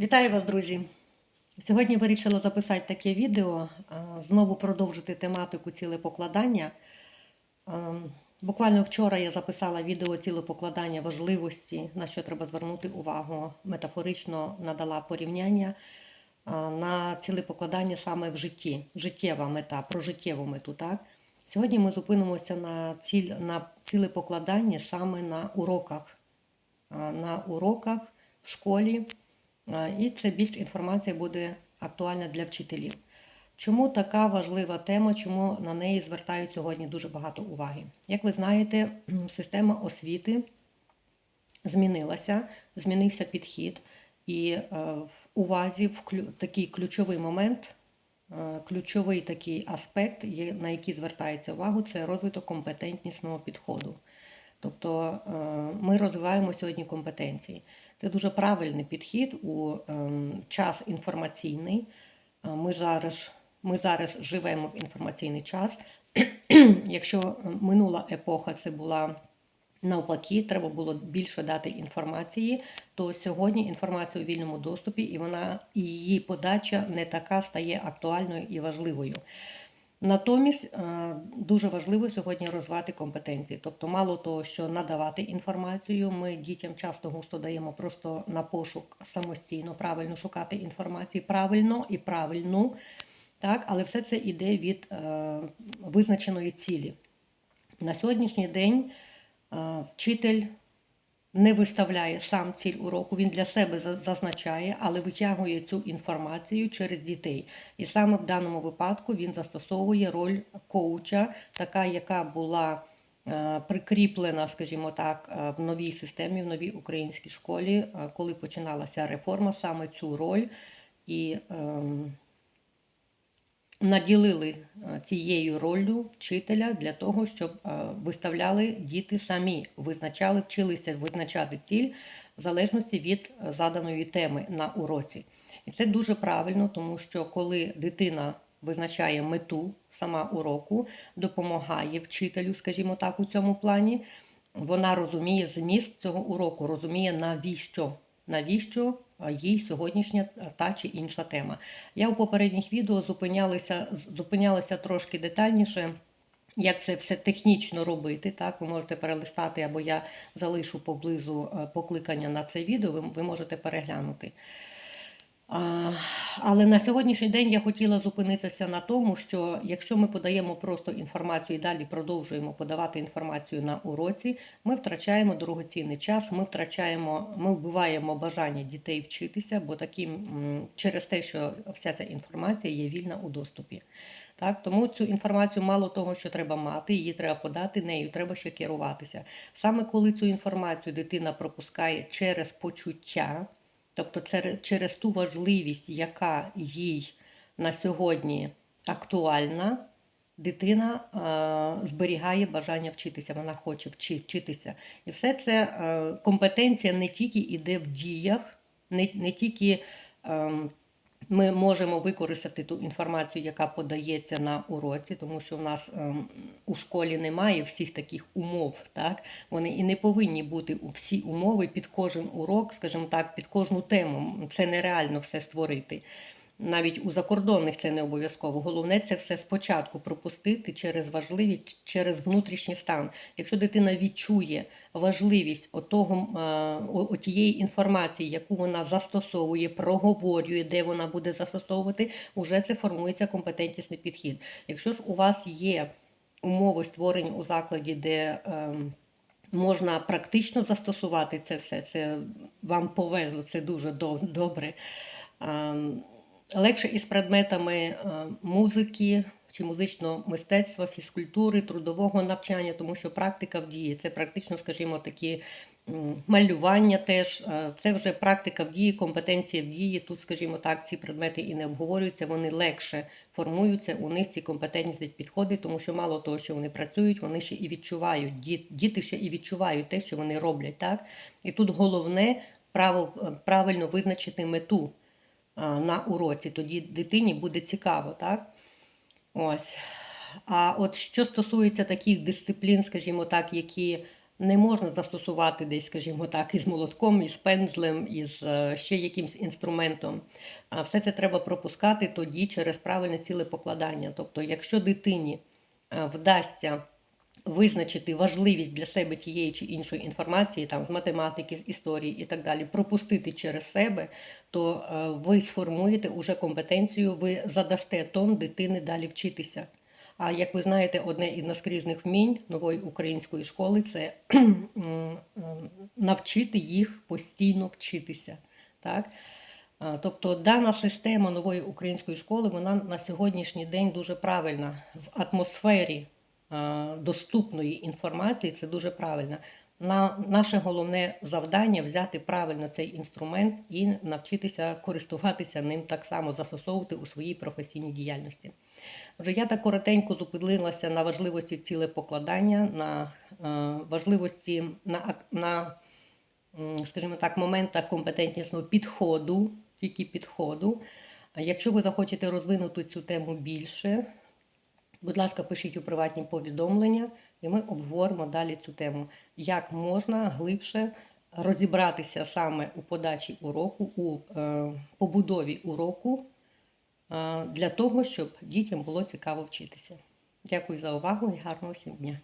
Вітаю вас, друзі! Сьогодні вирішила записати таке відео, е, знову продовжити тематику цілепокладання. Е, Буквально вчора я записала відео цілепокладання важливості, на що треба звернути увагу. Метафорично надала порівняння е, на цілепокладання саме в житті, життєва мета, про життєву мету. Так? Сьогодні ми зупинимося на, ціль, на цілепокладанні саме на уроках. На уроках в школі. І це більш інформація буде актуальна для вчителів. Чому така важлива тема, чому на неї звертають сьогодні дуже багато уваги? Як ви знаєте, система освіти змінилася, змінився підхід, і е, в увазі в такий ключовий момент, е, ключовий такий аспект, на який звертається увагу, це розвиток компетентнісного підходу. Тобто е, ми розвиваємо сьогодні компетенції. Це дуже правильний підхід у ем, час інформаційний. Е, Ми зараз, ми зараз живемо в інформаційний час. Якщо минула епоха це була навпаки, треба було більше дати інформації, то сьогодні інформація у вільному доступі, і вона і її подача не така стає актуальною і важливою. Натомість е, дуже важливо сьогодні розвивати компетенції. Тобто, мало того, що надавати інформацію, ми дітям часто густо даємо просто на пошук самостійно, правильно шукати інформації, правильно і правильну, так, але все це йде від е, визначеної цілі. На сьогоднішній день е, вчитель не виставляє сам ціль уроку, він для себе за- зазначає, але витягує цю інформацію через дітей. І саме в даному випадку він застосовує роль коуча, така, яка була е, прикріплена, скажімо так, е, в новій системі, в новій українській школі, е, коли починалася реформа, саме цю роль і ем, наділили е, цією роллю вчителя для того, щоб е, виставляли діти самі, визначали, вчилися визначати ціль в залежності від е, заданої теми на уроці. І це дуже правильно, тому що коли дитина визначає мету сама уроку, допомагає вчителю, скажімо так, у цьому плані, вона розуміє зміст цього уроку, розуміє навіщо, навіщо е, їй сьогоднішня та чи інша тема. Я у попередніх відео зупинялася, зупинялася трошки детальніше, як це все технічно робити. Так, ви можете перелистати, або я залишу поблизу е, покликання на це відео, ви, ви можете переглянути. Але на сьогоднішній день я хотіла зупинитися на тому, що якщо ми подаємо просто інформацію і далі продовжуємо подавати інформацію на уроці, ми втрачаємо дорогоцінний час, ми втрачаємо, ми вбиваємо бажання дітей вчитися, бо таким через те, що вся ця інформація є вільна у доступі. Так, тому цю інформацію мало того, що треба мати, її треба подати, нею треба ще керуватися. Саме коли цю інформацію дитина пропускає через почуття, тобто через, ту важливість, яка їй на сьогодні актуальна, дитина е, зберігає бажання вчитися, вона хоче вчи, вчитися. І все це е, компетенція не тільки йде в діях, не, не тільки. ем, ми можемо використати ту інформацію, яка подається на уроці, тому що в нас ем, у школі немає всіх таких умов. Так? Вони і не повинні бути у всі умови під кожен урок, скажімо так, під кожну тему. Це нереально все створити. Навіть у закордонних це не обов'язково. Головне це все спочатку пропустити через важливість, через внутрішній стан. Якщо дитина відчує важливість отого, тієї інформації, яку вона застосовує, проговорює, де вона буде застосовувати, уже це формується компетентнісний підхід. Якщо ж у вас є умови створені у закладі, де ем, можна практично застосувати це все, це вам повезло, це дуже до- добре. Легше із предметами е, музики чи музичного мистецтва, фізкультури, трудового навчання, тому що практика в дії це практично, скажімо, такі малювання теж. е, Це вже практика в дії, компетенція в дії. Тут, скажімо так, ці предмети і не обговорюються, вони легше формуються. У них ці компетентні підходи, тому що мало того, що вони працюють, вони ще і відчувають. Діти ще і відчувають те, що вони роблять. Так? І тут головне право, правильно визначити мету на уроці, тоді дитині буде цікаво, так? Ось. А от що стосується таких дисциплін, скажімо так, які не можна застосувати десь, скажімо так, із молотком, із пензлем, із е, ще якимсь інструментом. Все це треба пропускати тоді через правильне цілепокладання. Тобто, якщо дитині е, вдасться визначити важливість для себе тієї чи іншої інформації, там з математики, з історії і так далі, пропустити через себе, то е, ви сформуєте уже компетенцію, ви задасте тон дитини далі вчитися. А як ви знаєте, одне із наскрізних вмінь нової української школи це навчити їх постійно вчитися. Так? Тобто дана система нової української школи вона на сьогоднішній день дуже правильна в атмосфері доступної інформації. Це дуже правильно. На наше головне завдання взяти правильно цей інструмент і навчитися користуватися ним так само, застосовувати у своїй професійній діяльності. Отже, я так коротенько зупинилася на важливості цілепокладання, на е, важливості на, на скажімо так, моментах компетентнісного підходу, тільки підходу. Якщо ви захочете розвинути цю тему більше, будь ласка, пишіть у приватні повідомлення, і ми обговоримо далі цю тему, як можна глибше розібратися саме у подачі уроку, у е, побудові уроку е, для того, щоб дітям було цікаво вчитися. Дякую за увагу і гарного всім дня.